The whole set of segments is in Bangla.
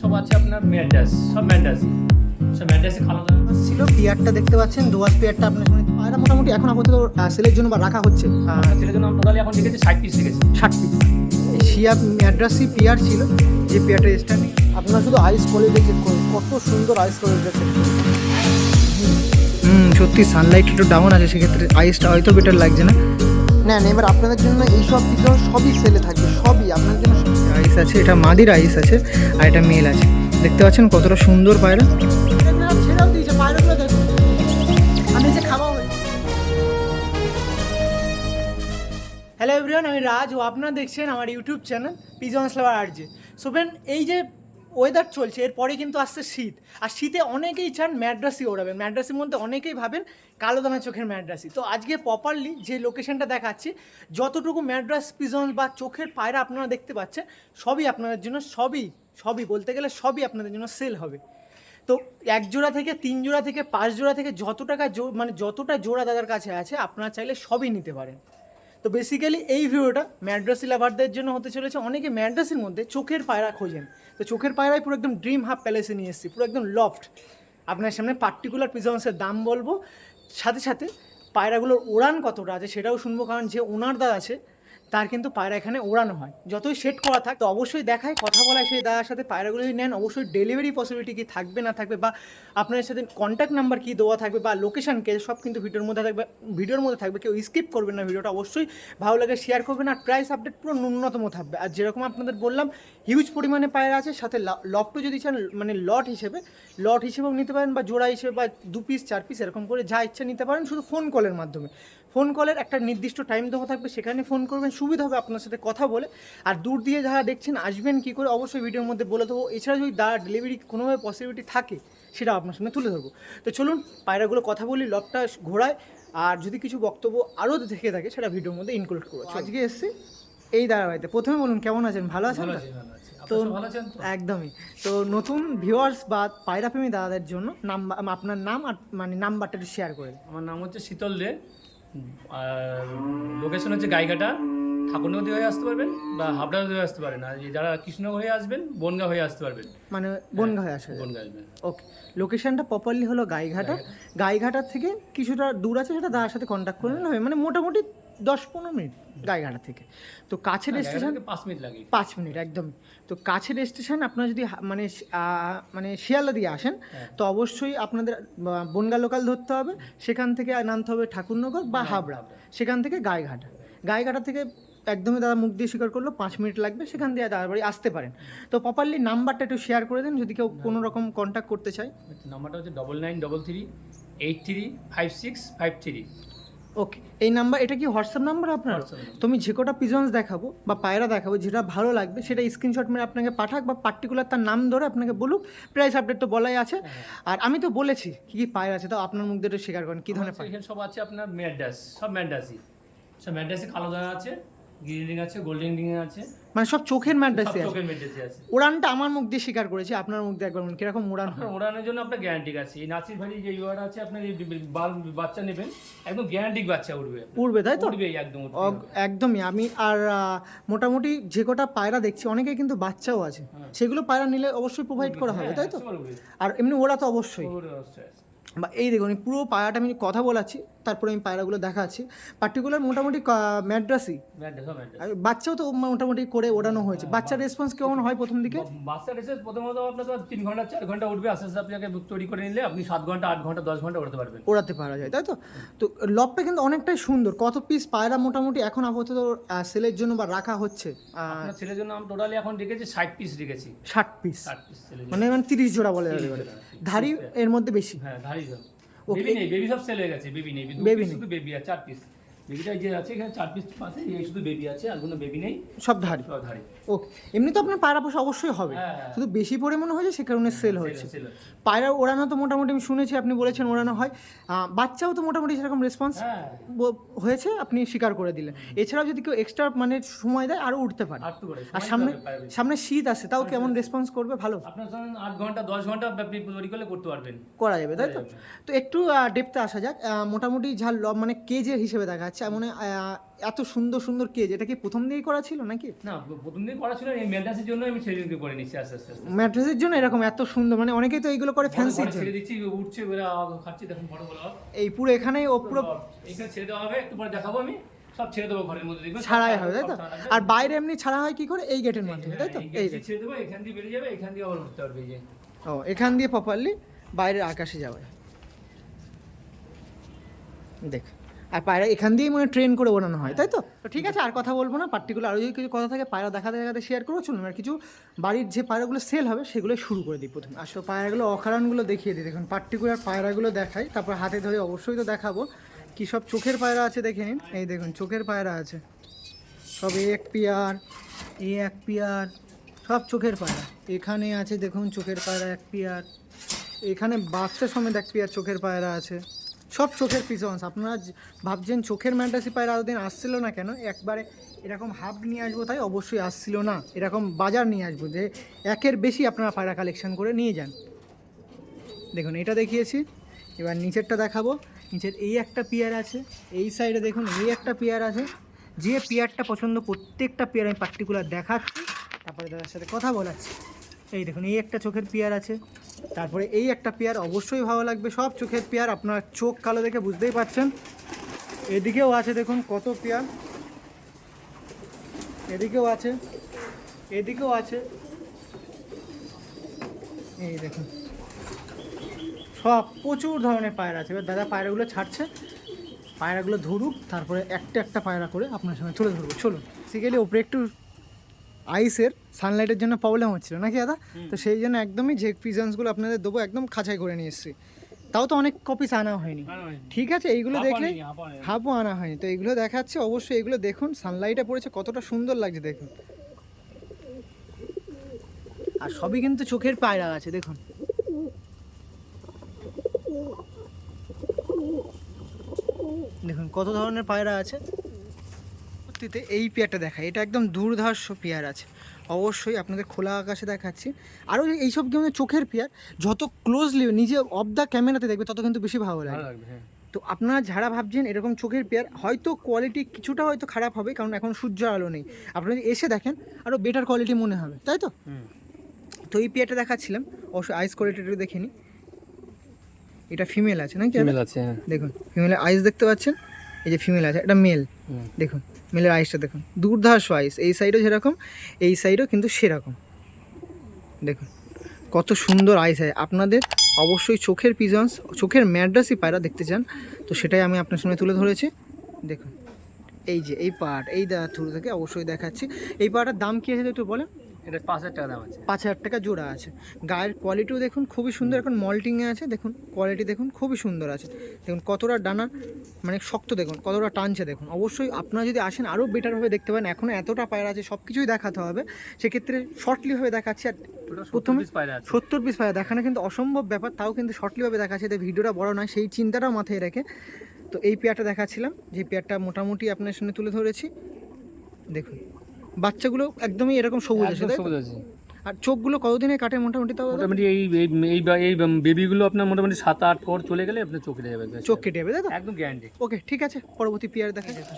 সব আছে আপনার? ম্যান্ডাস সব ম্যান্ডাসি সব ম্যান্ডাসি খাওয়া দাওয়া ছিল পিয়ারটা দেখতে পাচ্ছেন? দোয়াশ পিয়ারটা আপনার সামনে পায়রা মোটামুটি এখন আপাতত সেলের জন্য বা রাখা হচ্ছে। আপনার ছেলের জন্য টোটালি এখন ষাট পিস ষাট পিস শিয়া ম্যাড্রাসি পিয়ার ছিল যে পিয়ারটা স্ট্যান্ডিং আপনারা শুধু আইস কোয়ালিটি চেক করুন কত সুন্দর আইস কোয়ালিটি চেক হুম সত্যি সানলাইট একটু ডাউন আছে সেক্ষেত্রে আইসটা হয়তো বেটার লাগছে না। না না এবার আপনাদের জন্য এইসব পিছন সবই সেলে থাকবে সবই। আপনাদের জন্য আছে, এটা মাদির আইস আছে আর এটা মেল আছে। দেখতে পাচ্ছেন কতটা সুন্দর পায়রা। হ্যালো এভরিওয়ান আমি রাজ ও আপনারা দেখছেন আমার YouTube channel pigeon স্লাভার RJ so friend এই যে ওয়েদার চলছে এরপরে কিন্তু আসছে শীত। আর শীতে অনেকেই চান ম্যাড্রাসি ওড়াবেন। ম্যাড্রাসির মধ্যে অনেকেই ভাবেন কালো দানা চোখের ম্যাড্রাসি। তো আজকে প্রপারলি যে লোকেশনটা দেখাচ্ছি, যতটুকু ম্যাড্রাস, পিজন বা চোখের পায়রা আপনারা দেখতে পাচ্ছেন, সবই আপনাদের জন্য, সবই সবই বলতে গেলে সবই আপনাদের জন্য সেল হবে। তো এক জোড়া থেকে তিন জোড়া থেকে পাঁচ জোড়া থেকে যত টাকা মানে যতটা জোড়া দাদার কাছে আছে, আপনারা চাইলে সবই নিতে পারেন। তো বেসিক্যালি এই ভিডিওটা ম্যাড্রাসি লাভারদের জন্য হতে চলেছে। অনেকে ম্যাড্রাসির মধ্যে চোখের পায়রা খোঁজেন। তো চোখের পায়রায় পুরো একদম ড্রিম হাফ প্যালেসে নিয়ে এসেছি, পুরো একদম লফট আপনার সামনে পার্টিকুলার পিজন্সের দাম বলব। সাথে সাথে পায়রাগুলোর উড়ান কতটা আছে সেটাও শুনব, কারণ যে ওনার দা আছে তার কিন্তু পায়রা এখানে ওড়ানো হয়। যতই সেট করা থাক, তো অবশ্যই দেখায়, কথা বলায় সেই দাদার সাথে পায়রাগুলো নেন। অবশ্যই ডেলিভারি পসিবিলিটি কি থাকবে না থাকবে বা আপনার সাথে কন্ট্যাক্ট নাম্বার কি দেওয়া থাকবে বা লোকেশন কে, সব কিন্তু ভিডিওর মধ্যে থাকবে। ভিডিওর মধ্যে থাকবে, কেউ স্কিপ করবেন না ভিডিওটা। অবশ্যই ভালো লাগে শেয়ার করবেন আর প্রাইস আপডেট পুরো ন্যূনতম থাকবে। আর যেরকম আপনাদের বললাম হিউজ পরিমাণে পায়রা আছে, সাথে লটও যদি চান মানে লট হিসেবে লট হিসেবেও নিতে পারেন বা জোড়া হিসেবে বা দু পিস চার পিস এরকম করে যা ইচ্ছা নিতে পারেন। শুধু ফোন কলের মাধ্যমে। ফোন কলের একটা নির্দিষ্ট টাইম দেওয়া থাকবে সেখানে ফোন করবেন সুবিধা হবে আপনার সাথে কথা বলে। আর দূর দিয়ে যারা দেখছেন আসবেন কী করে অবশ্যই ভিডিওর মধ্যে বলে দেবো। এছাড়া যদি দা ডেলিভারি কোনোভাবে পসিবিলিটি থাকে সেটা আপনার সামনে তুলে ধরবো। তো চলুন পায়রাগুলো কথা বলি লকটা ঘোরায়। আর যদি কিছু বক্তব্য আরও থেকে থাকে সেটা ভিডিওর মধ্যে ইনক্লুড করব। আজকে এসছি এই ধারাবাহিতে প্রথমে বলুন কেমন আছেন? ভালো আছেন তো? একদমই। তো নতুন ভিউয়ার্স বা পায়রাপ্রেমী দাদাদের জন্য নাম্বার আপনার নাম আর মানে নাম্বারটা একটু শেয়ার করে দিন। আমার নাম হচ্ছে শীতল দে। লোকেশন হচ্ছে গাইঘাটা। ঠাকুরনগরী হয়ে আসতে পারবেন বা হাবড়া দিয়ে আসতে পারেন। আর যারা কৃষ্ণনগর হয়ে আসবেন বনগা হয়ে আসতে পারবেন। মানে বনগা হয়ে আসবেন। বনগা আসবেন। ওকে লোকেশনটা প্রপারলি হলো গাইঘাটা। গাইঘাটা। থেকে কিছুটা দূর আছে সেটা দাদার সাথে কন্ট্যাক্ট করে নিলে হবে মানে মোটামুটি দশ পনেরো মিনিট গাইঘাটা থেকে। তো কাছের স্টেশন গাইঘাটা পাঁচ মিনিট লাগে পাঁচ মিনিট একদমই তো কাছের স্টেশন আপনারা যদি মানে মানে শিয়ালদা দিয়ে আসেন হ্যাঁ। তো অবশ্যই আপনাদের বনগা লোকাল ধরতে হবে সেখান থেকে নামতে হবে ঠাকুরনগর বা হাবড়া। সেখান থেকে গায়েঘাটা গায়েঘাটা থেকে একদমই দাদা মুখ দিয়ে স্বীকার করল পাঁচ মিনিট লাগবে সেখান দিয়ে দাদার বাড়ি আসতে পারেন। তো প্রপারলি নাম্বারটা একটু শেয়ার করে দেন যদি কেউ কোনো রকম কন্ট্যাক্ট করতে চায়। নাম্বারটা হচ্ছে double nine double three eight three five six five three okay এই নাম্বার এটা কি হোয়াটসঅ্যাপ নাম্বার আপনার? তুমি যে কটা পিজনস দেখাবো বা পায়রা দেখাবো যেটা ভালো লাগবে সেটা স্ক্রিনশট মেরে আপনাকে পাঠাক বা পার্টিকুলার তার নাম ধরে আপনাকে বলুক প্রাইস আপডেট তো বলাই আছে। আর আমি তো বলেছি কি কি পায়রা আছে তো আপনার মুখ দিয়ে স্বীকার করেন কি ধরনের পায়রা? সব আছে আপনার ম্যাডাস সব ম্যাডাসি সব ম্যাডাসি কালো দানা আছে গ্রিন রিং আছে গোল্ডেন রিং আছে। মানে সব চোখের সব ম্যাড্রাসি আছে। চোখের আছে। উড়ানটা আমার মুখ দিয়ে স্বীকার করেছি আপনার মুখ দিয়ে একবার বলুন কীরকম উড়ান হয়? আপনার জন্য আপনার গ্যারান্টি আছে। এই নাসির ভাই যে ইউআর আছে আপনার এই বাচ্চা নেবেন একদম গ্যারান্টি বাচ্চা উঠবে উড়বে তাই তো? উঠবে একদম একদমই। আমি আর মোটামুটি যে কটা পায়রা দেখছি অনেকে কিন্তু বাচ্চাও আছে। হ্যাঁ। সেগুলো পায়রা নিলে অবশ্যই প্রোভাইড করা হবে তাই তো? আর এমনি ওরা তো অবশ্যই। বা এই দেখুন পুরো পায়রাটা আমি কথা বলাচ্ছি। তারপরে আমি পায়রাগুলো দেখাচ্ছি পার্টিকুলার মোটামুটি ম্যাড্রাসি বাচ্চাও তো মোটামুটি করে ওড়ানো হয়েছে। বাচ্চার রেসপন্স কেমন হয় প্রথম দিকে? বাচ্চা এসে প্রথমত আপনার তো তিন ঘণ্টা চার ঘণ্টা উঠবে। আস্তে আস্তে আপনাকে তৈরি করে নিলে আপনি সাত ঘণ্টা আট ঘণ্টা দশ ঘণ্টা উঠতে পারবেন। ওড়াতে পারা যায় তাই তো? তো লবটা কিন্তু অনেকটাই সুন্দর। কত পিস পায়রা মোটামুটি এখন আপাতত সেলের জন্য বা রাখা হচ্ছে? ছেলের জন্য আমি টোটালি এখন রেখেছি ষাট পিস রেখেছি। ষাট পিস ষাট পিস মানে মানে তিরিশ জোড়া বলে। জোড়া। ধারি এর মধ্যে বেশি। হ্যাঁ ধারি Okay. বেবি নেই বেবি সব সেল হয়ে গেছে বেবি নেই বেবি। শুধু বেবি আছে চার পিস বেবিটা যে আছে এখানে চার পিস আছে এই শুধু বেবি আছে আর কোনো বেবি নেই। সব ধারি? সব ধারি। ওকে এমনি তো আপনার পায়রা পোষা অবশ্যই হবে। হ্যাঁ, হ্যাঁ। শুধু বেশি পরিমাণে হয়েছে সে কারণে সেল হয়েছে। পায়রা ওড়ানো তো মোটামুটি আমি শুনেছি আপনি বলেছেন ওড়ানো হয়। বাচ্চাও তো মোটামুটি সেরকম রেসপন্স হ্যাঁ। হয়েছে আপনি স্বীকার করে দিলেন। এছাড়াও যদি কেউ এক্সট্রা মানে সময় দেয় আরও উঠতে পারে। আর সামনে। সামনে শীত আছে তাও কেমন রেসপন্স করবে? ভালো। আপনার ধরেন আট ঘণ্টা দশ ঘণ্টা আপনি তৈরি করলে করতে পারবেন। করা যাবে তাই তো? তো একটু ডেপতে আসা যাক। মোটামুটি যা মানে কেজের হিসেবে দেখা দেখাচ্ছে এমন এত সুন্দর সুন্দর কেজ এটা কি প্রথম দিকেই করা ছিল নাকি? না প্রথম দিন করা ছিল এই মেলটাসের জন্য আমি সেদিনকে করে নিচ্ছি আস্তে আস্তে ম্যাট্রেসের জন্য এরকম এত সুন্দর মানে অনেকেই তো এইগুলো করে ফ্যান্সি ছেড়ে দিচ্ছি উঠছে আওয়াজ খাচ্ছি দেখুন ফটো গুলো এই পুরো এখানেই ও পুরো এখানে ছেড়ে দেওয়া হবে একটু পরে দেখাবো আমি সব ছেড়ে দেবো ঘরের মধ্যে দেখবেন ছাড়াই হবে তাই তো? ছাড়া। আর বাইরে এমনি ছাড়া হয় কি করে? এই গেটের মাধ্যমে তাই তো? হ্যাঁ, এই ছেড়ে দেবো এখান দিয়ে বেরিয়ে যাবে এখান দিয়ে আবার উঠতে পারবে যে। ও এখান দিয়ে প্রপারলি বাইরের আকাশে যায়। দেখ। আর পায়রা এখান দিয়েই মনে ট্রেন করে ওড়ানো হয় তাই তো? তো ঠিক আছে আর কথা বলব না পার্টিকুলার আরও যদি কিছু কথা থাকে পায়রা দেখাতে দেখাতে শেয়ার করব চলুন আর কিছু বাড়ির যে পায়রাগুলো সেল হবে সেগুলো শুরু করে দিই প্রথমে। আসলে পায়রাগুলো অকারণগুলো দেখিয়ে দিই দেখুন পার্টিকুলার পায়রাগুলো দেখাই তারপর হাতে ধরে অবশ্যই তো দেখাবো। কী সব চোখের পায়রা আছে দেখে নিন। এই দেখুন চোখের পায়রা আছে। সব এ এক পিয়ার এ এক পিয়ার সব চোখের পায়রা। এখানে আছে দেখুন চোখের পায়রা এক পিয়ার। এখানে বাচ্চা সমেত এক পিয়ার চোখের পায়রা আছে। সব চোখের পিছনস আপনারা ভাবছেন চোখের ম্যান্টাসি পায়রা এতদিন আসছিল না কেন? একবারে এরকম হাফ নিয়ে আসব তাই অবশ্যই আসছিল না। এরকম বাজার নিয়ে আসব যে একের বেশি আপনারা পায়রা কালেকশন করে নিয়ে যান। দেখুন, এটা দেখিয়েছি। এবার নিচেরটা দেখাবো। নিচের এই একটা পেয়ার আছে। এই সাইডে দেখুন, এই একটা পেয়ার আছে। যে পেয়ারটা পছন্দ প্রত্যেকটা পেয়ার আমি পার্টিকুলার দেখাচ্ছি। তারপরে তাদের সাথে কথা বলাচ্ছি। এই দেখুন, এই একটা চোখের পেয়ার আছে। তারপরে এই একটা পেয়ার অবশ্যই ভালো লাগবে, সব চোখের পেয়ার, আপনার চোখ কালো দেখে বুঝতেই পারছেন। এদিকেও আছে দেখুন কত পেয়ার। এদিকেও আছে এদিকেও আছে। এই দেখুন, সব প্রচুর ধরনের পায়রা আছে। এবার দাদা পায়রাগুলো ছাড়ছে, পায়রাগুলো ধরুক, তারপরে একটা একটা পায়রা করে আপনার সঙ্গে তুলে ধরবো। চলুন বেসিক্যালি ওপরে একটু আইসের সানলাইটের জন্য প্রবলেম হচ্ছিল। নাকি দাদা? তো সেই জন্য একদমই যে পিজনসগুলো আপনাদের দেবো একদম খাঁচাই করে নিয়ে এসেছি। তাও তো অনেক কপিস আনা হয়নি। ঠিক আছে এইগুলো দেখলে হাফও আনা হয়নি। তো এইগুলো দেখাচ্ছে অবশ্যই এগুলো দেখুন সানলাইটে পড়েছে কতটা সুন্দর লাগছে দেখুন। আর সবই কিন্তু চোখের পায়রা আছে দেখুন। দেখুন কত ধরনের পায়রা আছে। পরবর্তীতে এই পেয়ারটা দেখায়। এটা একদম দুর্ধর্ষ পেয়ার আছে। অবশ্যই আপনাদের খোলা আকাশে দেখাচ্ছি। আরও এইসব কিন্তু চোখের পেয়ার যত ক্লোজলি নিজে অফ দ্য ক্যামেরাতে দেখবে তত কিন্তু বেশি ভালো লাগে। লাগবে হ্যাঁ। তো আপনারা যারা ভাবছেন এরকম চোখের পেয়ার হয়তো কোয়ালিটি কিছুটা হয়তো খারাপ হবে কারণ এখন সূর্য আলো নেই। আপনারা যদি এসে দেখেন আরও বেটার কোয়ালিটি মনে হবে তাই তো? তো এই পেয়ারটা দেখাচ্ছিলাম। অবশ্যই আইস কোয়ালিটিটা দেখে নিই। এটা ফিমেল আছে নাকি? ফিমেল আছে হ্যাঁ। দেখুন ফিমেলের আইস দেখতে পাচ্ছেন? এই যে ফিমেল আছে এটা মেল দেখুন মেলের আইসটা দেখুন। দুর্ধাস আইস এই সাইডও যেরকম এই সাইডও কিন্তু সেরকম। দেখুন কত সুন্দর আইস আছে। আপনাদের অবশ্যই চোখের পিজন্স চোখের ম্যাড্রাসই পায়রা দেখতে চান। তো সেটাই আমি আপনার সামনে তুলে ধরেছি। দেখুন এই যে এই পার্ট এই থ্রু থেকে অবশ্যই দেখাচ্ছি। এই পাড়াটার দাম কী আছে একটু বলেন? এটা পাঁচ হাজার টাকা দাম আছে। পাঁচ হাজার টাকা জোড়া আছে। গায়ের কোয়ালিটিও দেখুন খুবই সুন্দর এখন মল্টিংয়ে আছে দেখুন কোয়ালিটি দেখুন খুবই সুন্দর আছে। দেখুন কতটা ডানা মানে শক্ত দেখুন কতটা টানছে দেখুন। অবশ্যই আপনারা যদি আসেন আরও বেটারভাবে দেখতে পারেন এখনও এতটা পায়রা আছে সব কিছুই দেখাতে হবে। সেক্ষেত্রে শর্টলিভাবে দেখাচ্ছি আর প্রথমে সত্তর পিস পায়রা দেখানো কিন্তু অসম্ভব ব্যাপার তাও কিন্তু শর্টলিভাবে দেখাচ্ছে এতে ভিডিওটা বড় নয় সেই চিন্তাটাও মাথায় রেখে। তো এই পেয়ারটা দেখাচ্ছিলাম যে পেয়ারটা মোটামুটি আপনার সামনে তুলে ধরেছি। দেখুন। বাচ্চাগুলো একদমই এরকম সবুজ আছে একদম? সবুজ আছে। আর চোখগুলো কতদিনে কাটে মোটামুটি তাও? মোটামুটি এই এই এই বেবিগুলো আপনার মোটামুটি সাত আট পর চলে গেলে আপনার চোখে যাবে চোখ কেটে যাবে তাই তো? একদম গ্যারান্টি ওকে ঠিক আছে পরবর্তী পেয়ার দেখা যেত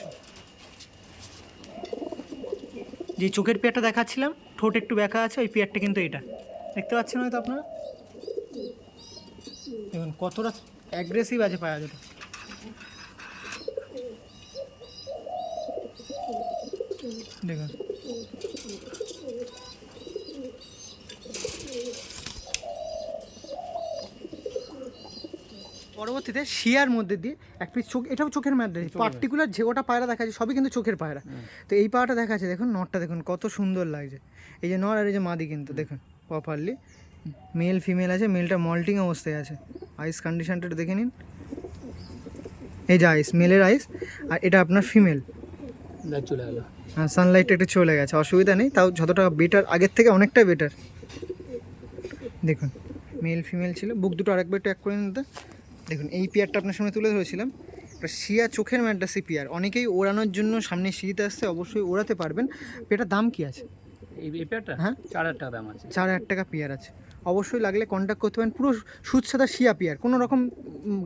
যে চোখের পেয়ারটা দেখাচ্ছিলাম ঠোঁট একটু ব্যাকা আছে ওই পেয়ারটা কিন্তু এটা। দেখতে পাচ্ছেন হয়তো আপনারা? দেখুন কতটা অ্যাগ্রেসিভ আছে পায়া দুটো। দেখুন পরবর্তীতে শিয়ার মধ্যে দিয়ে এক পিস চোখ এটাও চোখের ম্যাড্রেস পার্টিকুলার যে ওটা পায়রা দেখা যায় সবই কিন্তু চোখের পায়রা। তো এই পায়রাটা দেখা যাচ্ছে দেখুন নটটা দেখুন কত সুন্দর লাগছে। এই যে নর আর এই যে মাদি কিন্তু দেখুন প্রপারলি মেল ফিমেল আছে মেলটা মল্টিং অবস্থায় আছে। আইস কন্ডিশনটা দেখে নিন। এই যে আইস মেলের আইস আর এটা আপনার ফিমেল চলে গেলো হ্যাঁ সানলাইটটা একটু চলে গেছে অসুবিধা নেই তাও যতটা বেটার আগের থেকে অনেকটা বেটার দেখুন মেল ফিমেল ছিল বুক দুটো আরেকবার একটু এক করে নিতে দেখুন এই পেয়ারটা আপনার সামনে তুলে ধরেছিলাম। একটা শিয়া চোখের ম্যাড্রাসি পেয়ার। অনেকেই ওড়ানোর জন্য সামনে শীত আসছে অবশ্যই ওড়াতে পারবেন। পেয়ারটার দাম কি আছে? এই পেয়ারটা? হ্যাঁ। চার হাজার টাকা দাম আছে। চার হাজার টাকা পেয়ার আছে। অবশ্যই লাগলে কন্ট্যাক্ট করতে পারেন। পুরো সুদ সাদা শিয়া পেয়ার। কোনো রকম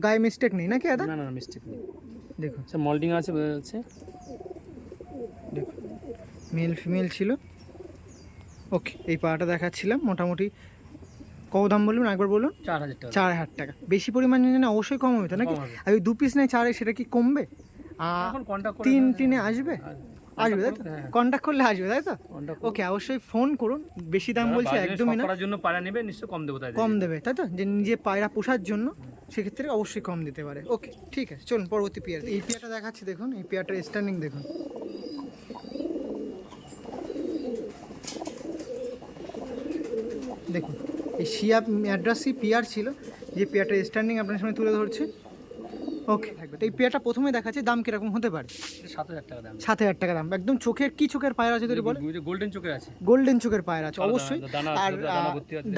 গায়ে মিস্টেক নেই নাকি দাদা? না না মিস্টেক নেই। দেখুন। আচ্ছা মল্টিং আছে বোঝা যাচ্ছে? দেখুন। মেল ফিমেল ছিল। ওকে এই পাটা দেখাচ্ছিলাম। মোটামুটি কত দাম বলুন একবার বলুন। চার হাজার টাকা। চার হাজার টাকা। বেশি পরিমাণে না অবশ্যই কম হবে তো নাকি? আর ওই দু পিস নেই চারে সেটা কি কমবে? আহ, এখন কন্ট্যাক্ট করে তিন হ্যাঁ, টিনে আসবে? আসবে তাই তো? হ্যাঁ। কন্ট্যাক্ট করলে আসবে তাই তো? ওকে অবশ্যই ফোন করুন। বেশি দাম বলছে একদমই না। জন্য পায়রা নেবে নিশ্চয় কম দেবো তাই কম দেবে তাই তো? যে নিজে পায়রা পোষার জন্য সেক্ষেত্রে অবশ্যই কম দিতে পারে। ওকে ঠিক আছে চলুন পরবর্তী পেয়ার এই পেয়ারটা দেখাচ্ছি দেখুন এই পেয়ারটার স্ট্যান্ডিং দেখুন। দেখুন এই শিয়া ম্যাড্রাসি পেয়ার ছিল যে পেয়ারটার স্ট্যান্ডিং আপনার সামনে তুলে ধরছে। ওকে থাকবে তো এই পেয়ারটা প্রথমে দেখাচ্ছে দাম কীরকম হতে পারে? সাত হাজার টাকা দাম। সাত হাজার টাকা দাম। একদম চোখের কি চোখের পায়রা আছে যদি বলে? গোল্ডেন চোখের আছে। গোল্ডেন চোখের পায়রা আছে অবশ্যই। দানা আছে, আর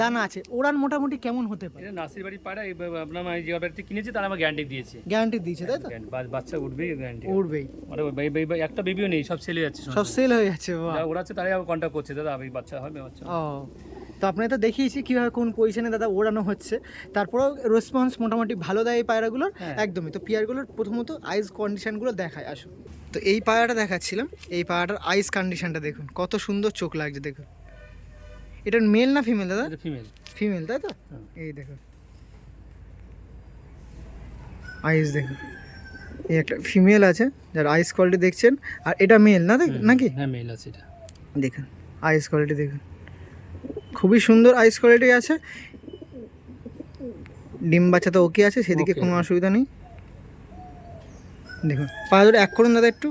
দানা আছে। ওরান মোটামুটি কেমন হতে পারে? নাসির বাড়ি পায়রা আপনার আমি যে বাড়িতে কিনেছি তারা আমার গ্যারান্টি দিয়েছে। গ্যারান্টি দিয়েছে তাই তো? বাচ্চা উঠবেই গ্যারান্টি উঠবেই। মানে একটা বেবিও নেই সব সেলে যাচ্ছে সব সেল হয়ে যাচ্ছে ওরা আছে তারাই আবার কন্ট্যাক্ট করছে দাদা এই বাচ্চা হবে বাচ্চা ও। তো আপনাকে তো দেখিয়েছি কীভাবে কোন পজিশনে দাদা ওড়ানো হচ্ছে। তারপরেও রেসপন্স মোটামুটি ভালো দেয় এই পায়রাগুলোর হ্যাঁ। একদমই। তো পেয়ারগুলোর প্রথমত আইস কন্ডিশনগুলো দেখায় আসুন। তো এই পায়রাটা দেখাচ্ছিলাম এই পায়রাটার আইস কন্ডিশনটা দেখুন কত সুন্দর চোখ লাগছে দেখুন। এটার মেল না ফিমেল দাদা? ফিমেল ফিমেল তাই তো? হ্যাঁ। এই দেখুন। আইস দেখুন। এই একটা ফিমেল আছে যার আইস কোয়ালিটি দেখছেন আর এটা মেল না দেখ- নাকি? হ্যাঁ মেল আছে এটা। দেখুন আইস কোয়ালিটি দেখুন। খুবই সুন্দর আইস কোয়ালিটি আছে। ডিম বাচ্চা তো ওকে আছে সেদিকে কোনো অসুবিধা নেই। দেখুন দুটো এক করুন দাদা একটু।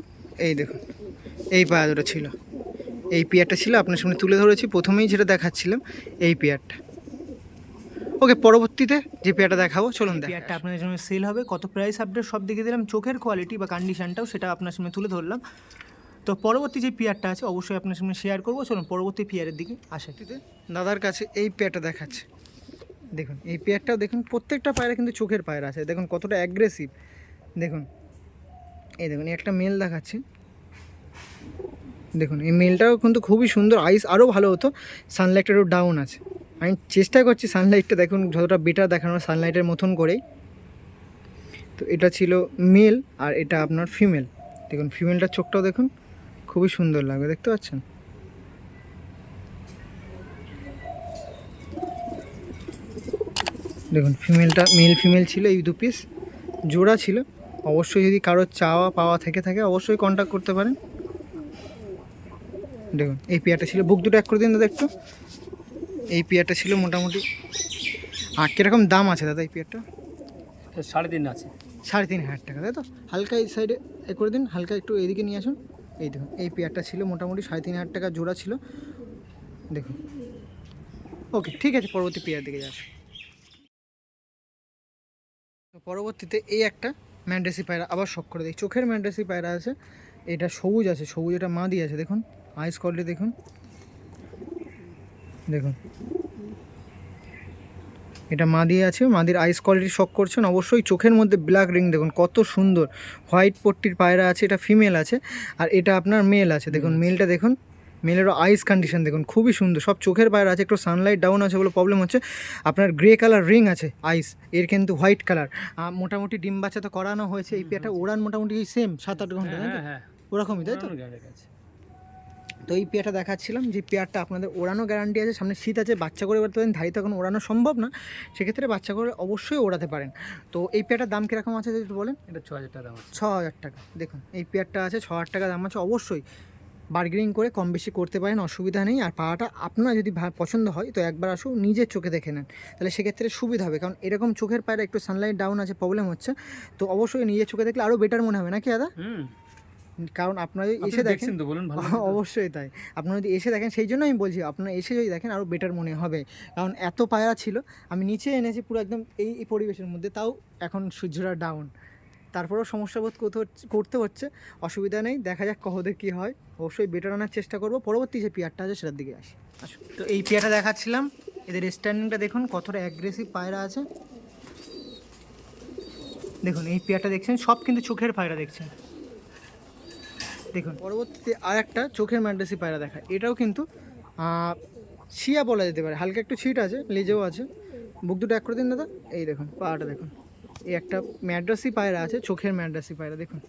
এই দেখুন এই দুটো ছিল। এই পেয়ারটা ছিল আপনার সামনে তুলে ধরেছি প্রথমেই যেটা দেখাচ্ছিলাম এই পেয়ারটা। ওকে পরবর্তীতে যে পেয়ারটা দেখাবো চলুন পেয়ারটা আপনার জন্য সেল হবে। কত প্রাইস আপডেট সব দিকে দিলাম? চোখের কোয়ালিটি বা কন্ডিশনটাও সেটা আপনার সামনে তুলে ধরলাম। তো পরবর্তী যে পেয়ারটা আছে, অবশ্যই আপনার সামনে শেয়ার করব। চলুন পরবর্তী পেয়ারের দিকে আসে। দাদার কাছে এই পেয়ারটা দেখাচ্ছে। দেখুন, এই পেয়ারটাও দেখুন, প্রত্যেকটা পায়রা কিন্তু চোখের পায়রা আছে। দেখুন কতটা অ্যাগ্রেসিভ দেখুন, এই দেখুন একটা মেল দেখাচ্ছে। দেখুন, এই মেলটাও কিন্তু খুবই সুন্দর আইস আরও ভালো হতো। সানলাইটটা একটু ডাউন আছে। আমি চেষ্টা করছি সানলাইটটা দেখুন, যতটা বেটার দেখানো সানলাইটের মতন করেই। তো এটা ছিল মেল আর এটা আপনার ফিমেল দেখুন ফিমেলটার চোখটাও দেখুন। খুবই সুন্দর লাগবে দেখতে পাচ্ছেন? দেখুন ফিমেলটা মেল ফিমেল ছিল এই দু পিস জোড়া ছিল। অবশ্যই যদি কারোর চাওয়া পাওয়া থেকে থাকে অবশ্যই কন্ট্যাক্ট করতে পারেন। দেখুন এই পেয়ারটা ছিল। বুক দুটো এক করে দিন দাদা একটু। এই পেয়ারটা ছিল মোটামুটি। আর কীরকম দাম আছে দাদা এই পেয়ারটা সাড়ে তিন আছে। সাড়ে তিন হাজার টাকা তাই তো? হালকা এই সাইডে এ করে দিন হালকা একটু এদিকে নিয়ে আসুন। এই দেখুন, এই পেয়ারটা ছিল মোটামুটি সাড়ে তিন হাজার টাকা জোড়া ছিল। দেখুন। ওকে, ঠিক আছে, পরবর্তী পেয়ার দিকে তো পরবর্তীতে এই একটা ম্যান্ডেসি পায়রা আবার শখ করে দেখি। চোখের ম্যান্ডেসি পায়রা আছে, এটা সবুজ আছে, সবুজ এটা মাদি আছে, দেখুন। আইস কোয়ালিটি দেখুন। দেখুন। এটা মাদি আছে মাদির আইস কোয়ালিটি শক করছেন অবশ্যই চোখের মধ্যে ব্ল্যাক রিং দেখুন কত সুন্দর। হোয়াইট পট্টির পায়রা আছে এটা ফিমেল আছে। আর এটা আপনার মেল আছে দেখুন মেলটা দেখুন মেলেরও আইস কন্ডিশন দেখুন খুবই সুন্দর। সব চোখের পায়রা আছে একটু সানলাইট ডাউন আছে বলে প্রবলেম হচ্ছে। আপনার গ্রে কালার রিং আছে আইস এর কিন্তু হোয়াইট কালার মোটামুটি ডিম বাচ্চা তো করানো হয়েছে এই পেয়ারটা ওড়ান মোটামুটি সেম সাত আট ঘণ্টা হ্যাঁ হ্যাঁ ওরকমই তাই তো। তো এই পেয়ারটা দেখাচ্ছিলাম যে পেয়ারটা আপনাদের ওড়ানো গ্যারান্টি আছে। সামনে শীত আছে বাচ্চা করে করতে পারেন ধাড়ি তো এখন ওড়ানো সম্ভব না সেক্ষেত্রে বাচ্চা করে অবশ্যই ওড়াতে পারেন। তো এই পেয়ারটার দাম কীরকম আছে যদি বলেন? এটা ছ হাজার টাকা দাম আছে। ছ হাজার টাকা দেখুন এই পেয়ারটা আছে ছ হাজার টাকা দাম আছে অবশ্যই বার্গেনিং করে কম বেশি করতে পারেন অসুবিধা নেই। আর পাড়াটা আপনার যদি পছন্দ হয় তো একবার আসুন নিজের চোখে দেখে নেন। তাহলে সেক্ষেত্রে সুবিধা হবে কারণ এরকম চোখের পায়রা একটু সানলাইট ডাউন আছে প্রবলেম হচ্ছে। তো অবশ্যই নিজের চোখে দেখলে আরও বেটার মনে হবে নাকি দাদা হুম। কারণ আপনারা যদি এসে দেখেন দেখছেন তো বলুন ভালো অবশ্যই তাই। আপনারা যদি এসে দেখেন সেই জন্য আমি বলছি আপনারা এসে যদি দেখেন আরও বেটার মনে হবে। কারণ এত পায়রা ছিল আমি নিচে এনেছি পুরো একদম এই পরিবেশের মধ্যে তাও এখন সূর্যটা ডাউন তারপরেও সমস্যা বোধ করতে হচ্ছে করতে হচ্ছে অসুবিধা নেই দেখা যাক কহদের কী হয়। অবশ্যই বেটার আনার চেষ্টা করব। পরবর্তী যে পেয়ারটা আছে সেটার দিকে আসি। আসুন। তো এই পেয়ারটা দেখাচ্ছিলাম এদের স্ট্যান্ডিংটা দেখুন কতটা অ্যাগ্রেসিভ পায়রা আছে। দেখুন এই পেয়ারটা দেখছেন সব কিন্তু চোখের পায়রা দেখছেন। দেখুন পরবর্তীতে আর একটা চোখের ম্যান্ডাসি পায়রা দেখা এটাও কিন্তু শিয়া বলা যেতে পারে। হালকা একটু ছিট আছে লেজেও আছে। বুক দুটো এক করে দিন দাদা। এই দেখুন পাটা দেখুন। এই একটা ম্যাড্রাসি পায়রা আছে চোখের ম্যাড্রাসি পায়রা দেখুন।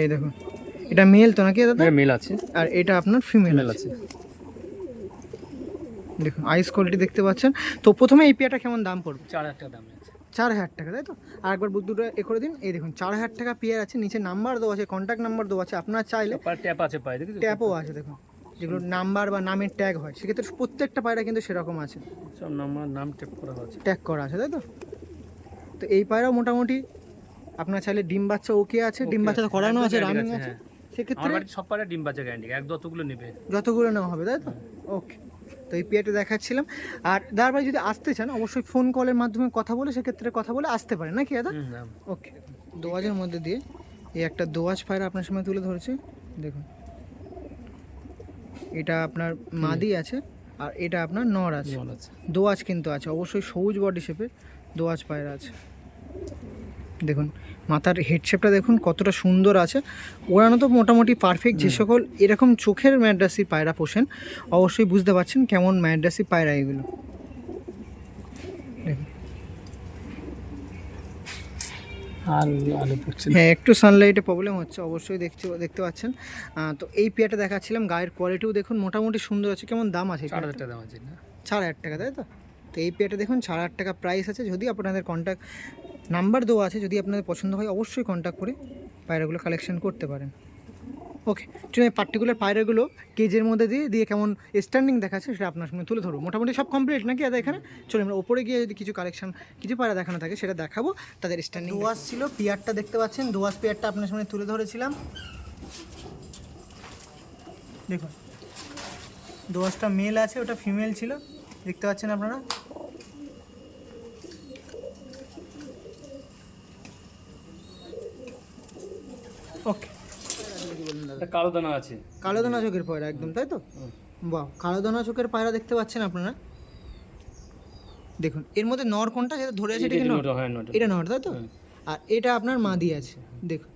এই দেখুন এটা মেল তো নাকি দাদা? মেল আছে। আর এটা আপনার ফিমেল আছে। দেখুন আইস কোয়ালিটি দেখতে পাচ্ছেন। তো প্রথমে এই পেয়াটা কেমন দাম পড়বে? চার হাজার টাকা দাম। চার হাজার টাকা তাই তো? আর একবার বুদ্ধুটা এ করে দিন। এই দেখুন চার হাজার টাকা পেয়ার আছে নিচে নাম্বার দেওয়া আছে কন্ট্যাক্ট নাম্বার দেওয়া আছে। আপনার চাইলে ট্যাপ আছে পায়ে ট্যাপও আছে দেখুন। যেগুলো নাম্বার বা নামের ট্যাগ হয় সেক্ষেত্রে প্রত্যেকটা পায়রা কিন্তু সেরকম আছে। সব নাম্বার নাম ট্যাপ করা আছে। ট্যাগ করা আছে তাই তো? তো এই পায়রাও মোটামুটি আপনার চাইলে ডিম বাচ্চা ওকে আছে ডিম বাচ্চা তো করানো আছে রানিং আছে, হ্যাঁ। সেক্ষেত্রে সব পায়রা ডিম বাচ্চা গ্যারান্টি এক যতগুলো নেবে। যতগুলো নেওয়া হবে তাই তো? ওকে তো এই পেয়ারটা দেখাচ্ছিলাম। আর তারপরে যদি আসতে চান অবশ্যই ফোন কলের মাধ্যমে কথা বলে সেক্ষেত্রে কথা বলে আসতে পারেন। নাকি দাদা? ওকে দোয়াজের মধ্যে দিয়ে এই একটা দোয়াজ পায়রা আপনার সামনে তুলে ধরেছে। দেখুন। এটা আপনার মাদি আছে আর এটা আপনার নর আছে। দোয়াজ কিন্তু আছে। অবশ্যই সবুজ বডি শেপে দোয়াজ পায়রা আছে। দেখুন মাথার হেডশেপটা দেখুন কতটা সুন্দর আছে। ওড়ানো তো মোটামুটি পারফেক্ট যে সকল এরকম চোখের ম্যাড্রাসি পায়রা পোষেন অবশ্যই বুঝতে পারছেন কেমন ম্যাড্রাসি পায়রা এগুলো। হ্যাঁ একটু সানলাইটে প্রবলেম হচ্ছে অবশ্যই দেখতে দেখতে পাচ্ছেন। তো এই পেয়ারটা দেখাচ্ছিলাম গায়ের কোয়ালিটিও দেখুন মোটামুটি সুন্দর আছে কেমন দাম আছে চার হাজার টাকা দাম আছে চার হাজার টাকা তাই তো? তো এই পেয়ারটা দেখুন চার হাজার টাকা প্রাইস আছে যদি আপনাদের কন্ট্যাক্ট নাম্বার দেওয়া আছে যদি আপনাদের পছন্দ হয় অবশ্যই কন্ট্যাক্ট করে পায়রাগুলো কালেকশন করতে পারেন। ওকে চলুন পার্টিকুলার পায়রাগুলো কেজের মধ্যে দিয়ে দিয়ে কেমন স্ট্যান্ডিং দেখাচ্ছে সেটা আপনার সামনে তুলে ধরবো। মোটামুটি সব কমপ্লিট নাকি দাদা এখানে? চলুন আমরা ওপরে গিয়ে যদি কিছু কালেকশন কিছু পায়রা দেখানো থাকে সেটা দেখাবো তাদের স্ট্যান্ডিং দোয়াস ছিল পিয়ারটা দেখতে পাচ্ছেন? দোয়াস পেয়ারটা আপনার সামনে তুলে ধরেছিলাম। দেখুন দোয়াসটা মেল আছে ওটা ফিমেল ছিল। দেখতে পাচ্ছেন আপনারা ওকে একটা কালো দানা আছে। কালো দানা চোখের পায়রা একদম তাই তো? বাহ কালো দানা চোখের পায়রা দেখতে পাচ্ছেন আপনারা? দেখুন এর মধ্যে নর কোনটা যেটা ধরে আছে এটা কি এটা হয় নর তাই তো? আর এটা আপনার মাদি আছে দেখুন।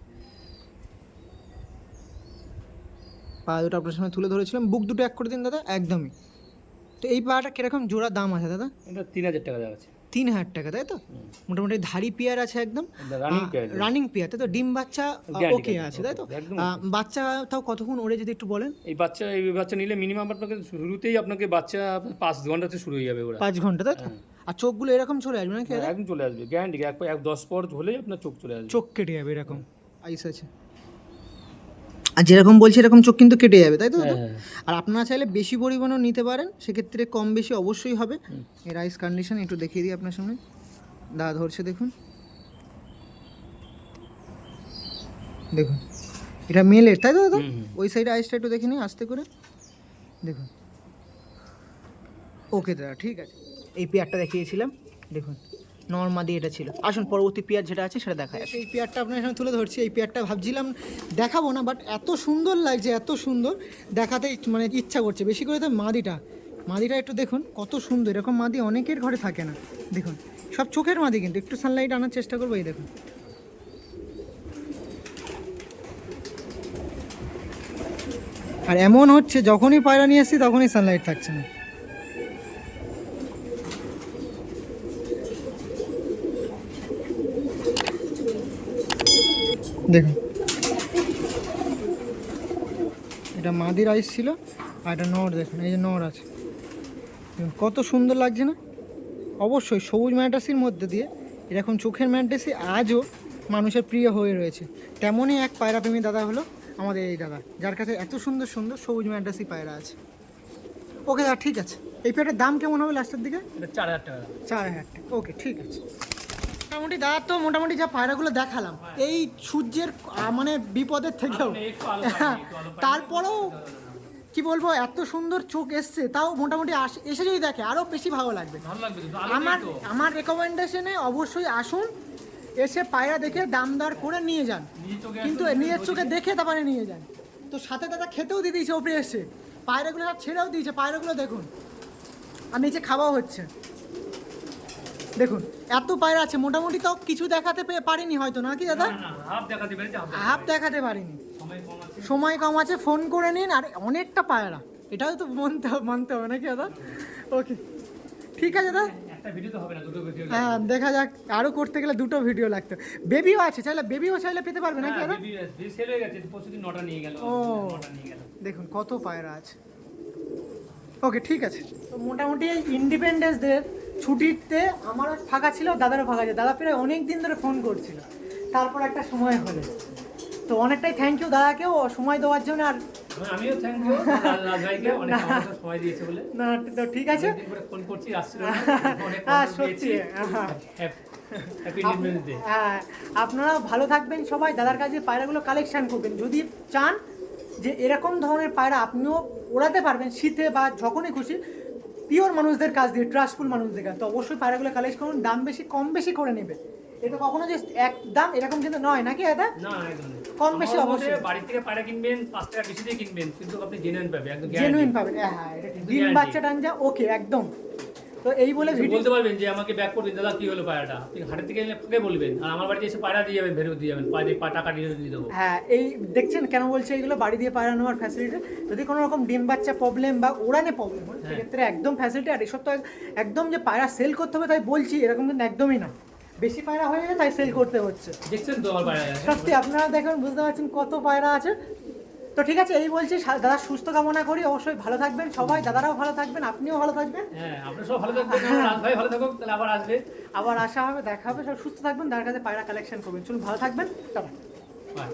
পা দুটো আপনার সামনে তুলে ধরেছিলাম বুক দুটো এক করে দিন দাদা একদমই। তো এই পাটা কীরকম জোড়া দাম আছে দাদা? এটা তিন হাজার টাকা দাম আছে। তিন হাজার টাকা তাই তো? মোটামুটি ধাড়ি পেয়ার আছে একদম। রানিং পেয়ার তাই তো? ডিম বাচ্চা ওকে আছে তাই তো? বাচ্চা তাও কতক্ষণ ওরে যদি একটু বলেন? এই বাচ্চা এই বাচ্চা নিলে মিনিমাম আপনাকে শুরুতেই আপনাকে বাচ্চা পাঁচ ঘন্টাতে শুরু হয়ে যাবে ওরা। পাঁচ ঘণ্টা তাই তো? হ্যাঁ। আর চোখগুলো এরকম চলে আসবে নাকি একদম চলে আসবে গ্যারান্টি এক দশ পর হলেই আপনার চোখ চলে আসবে। চোখ কেটে যাবে এরকম। আইস আছে। আর যেরকম বলছি এরকম চোখ কিন্তু কেটে যাবে তাই তো দাদা? হ্যাঁ, আর আপনারা চাইলে বেশি পরিমাণও নিতে পারেন সেক্ষেত্রে কম বেশি অবশ্যই হবে। এর আইস কন্ডিশন একটু দেখিয়ে দিই আপনার সামনে। দাদা ধরছে দেখুন। দেখুন এটা মেলের তাই তো দাদা। ওই সাইডে আইসটা একটু দেখে নিই আস্তে করে। দেখুন। ওকে দাদা ঠিক আছে। এই পেয়ারটা দেখিয়েছিলাম দেখুন। নর্মাদি এটা ছিল। আসুন, পরবর্তী পেয়ার যেটা আছে সেটা দেখা যাচ্ছে এই পেয়ারটা আপনার এখানে তুলে ধরছি। এই পেয়ারটা ভাবছিলাম দেখাবো না বাট এত সুন্দর লাগছে, এত সুন্দর। দেখাতে মানে ইচ্ছা করছে। বেশি করে তো মাদিটা মাদিটা একটু দেখুন, কত সুন্দর। এরকম মাদি অনেকের ঘরে থাকে না। দেখুন, সব চোখের মাদি কিন্তু। একটু সানলাইট আনার চেষ্টা করব, এই দেখুন। আর এমন হচ্ছে, যখনই পায়রা নিয়ে আসছি, তখনই সানলাইট থাকছে না। দেখুন। এটা মাদির আইস ছিল আর এটা নর দেখুন এই যে নর আছে। কত সুন্দর লাগছে না? অবশ্যই সবুজ ম্যান্টাসির মধ্যে দিয়ে এরকম চোখের ম্যান্টাসি আজও মানুষের প্রিয় হয়ে রয়েছে। তেমনই এক পায়রা প্রেমী দাদা হলো আমাদের এই দাদা যার কাছে এত সুন্দর সুন্দর সবুজ ম্যান্টাসি পায়রা আছে। ওকে দাদা ঠিক আছে। এই পেয়ারটার দাম কেমন হবে লাস্টের দিকে? চার হাজার টাকা। চার হাজার টাকা ওকে ঠিক আছে। মোটামুটি দাদা তো মোটামুটি যা পায়রাগুলো দেখালাম এই সূর্যের মানে বিপদের থেকেও। তারপরেও কি বলব এত সুন্দর চোখ এসছে তাও মোটামুটি এসে যদি দেখে আরও বেশি ভালো লাগবে। আমার আমার রেকমেন্ডেশনে অবশ্যই আসুন এসে পায়রা দেখে দাম দর করে নিয়ে যান। কিন্তু নিজের চোখে দেখে তারপরে নিয়ে যান। তো সাথে দাদা খেতেও দিয়ে দিয়েছে ওপরে এসে। পায়রাগুলো সব ছেড়েও দিয়েছে পায়রাগুলো দেখুন। আর নিচে খাওয়াও হচ্ছে। দেখুন। এত পায়রা আছে মোটামুটি তাও কিছু দেখাতে পারিনি হয়তো নাকি দাদা? হাফ দেখাতে পারিনি। সময় কম আছে। সময় কম আছে ফোন করে নিন আর অনেকটা পায়রা। এটাও তো মানতে হবে মানতে হবে নাকি দাদা? ওকে ঠিক আছে দাদা? একটা ভিডিও তো হবে না দুটো ভিডিও হ্যাঁ দেখা যাক আরও করতে গেলে দুটো ভিডিও লাগতো। বেবিও আছে চাইলে বেবিও চাইলে পেতে পারবে নাকি দাদা? সেল হয়ে গেছে পরশুদিন নটা নিয়ে গেল ও। নটা নিয়ে গেল। দেখুন কত পায়রা আছে। ওকে ঠিক আছে। তো মোটামুটি ইন্ডিপেন্ডেন্স ডে ছুটিতে আমার ফাঁকা ছিল দাদারও ফাঁকা ছিল। দাদা প্রায় অনেক দিন ধরে ফোন করছিল। তারপর একটা সময় হলো। তো অনেকটাই থ্যাংক ইউ দাদাকেও সময় দেওয়ার জন্য আর আমিও থ্যাংক ইউ ভাইকে অনেক সময় দিয়েছে বলে। না তো ঠিক আছে। ফোন করছি আসছিল হ্যাঁ, সত্যি, হ্যাঁ। হ্যাঁ আপনারাও ভালো থাকবেন সবাই। দাদার কাছে পায়রাগুলো কালেকশন করবেন। যদি চান যে এরকম ধরনের পায়রা আপনিও ওড়াতে পারবেন শীতে বা যখনই খুশি পিওর মানুষদের কাজ দিয়ে ট্রাস্টফুল মানুষদের কাজ। তো অবশ্যই পায়রাগুলো কালেক্ট করুন দাম বেশি কম বেশি করে নেবে। এটা কখনো যে এক দাম এরকম কিন্তু নয় নাকি না একদম কম বেশি অবশ্যই। বাড়ি থেকে পায়রা কিনবেন পাঁচ টাকা বেশি দিয়ে কিনবেন কিন্তু আপনি জেনুইন পাবেন একদম জেনুইন পাবেন। হ্যাঁ হ্যাঁ এটা ডিম। বাচ্চা টাঞ্জা ওকে একদম। তো এই বলে ভিডিও বলতে পারবেন যে আমাকে ব্যাক করবেন দাদা কি হলো পায়রাটা? আপনি হাটের থেকে এলে ফাঁকে বলবেন? আর আমার বাড়িতে এসে পায়রা দিয়ে যাবেন ফেরত দিয়ে যাবেন। পায়রা পা টাকা দিয়ে দিয়ে দেবো। হ্যাঁ এই দেখছেন কেন বলছে এগুলো বাড়ি দিয়ে পায়রা নেওয়ার ফ্যাসিলিটি যদি কোনো রকম ডিম বাচ্চা প্রবলেম বা ওড়ানে প্রবলেম হয় হ্যাঁ। সেক্ষেত্রে একদম ফ্যাসিলিটি আর এসব তো একদম যে পায়রা সেল করতে হবে তাই বলছি এরকম কিন্তু একদমই না। বেশি পায়রা হয়ে গেছে তাই সেল করতে হচ্ছে। দেখছেন তো আমার পায়রা সত্যি আপনারা দেখেন বুঝতে পারছেন কত পায়রা আছে। তো ঠিক আছে এই বলছি দাদা সুস্থ কামনা করি অবশ্যই ভালো থাকবেন সবাই দাদারাও ভালো থাকবেন আপনিও ভালো থাকবেন। হ্যাঁ আপনার সব ভালো থাকবেন ভাই ভালো থাকুক তাহলে আবার আসবে। আবার আসা হবে দেখা হবে সব সুস্থ থাকবেন তার কাছে পায়রা কালেকশন করবেন। চলুন ভালো থাকবেন বাই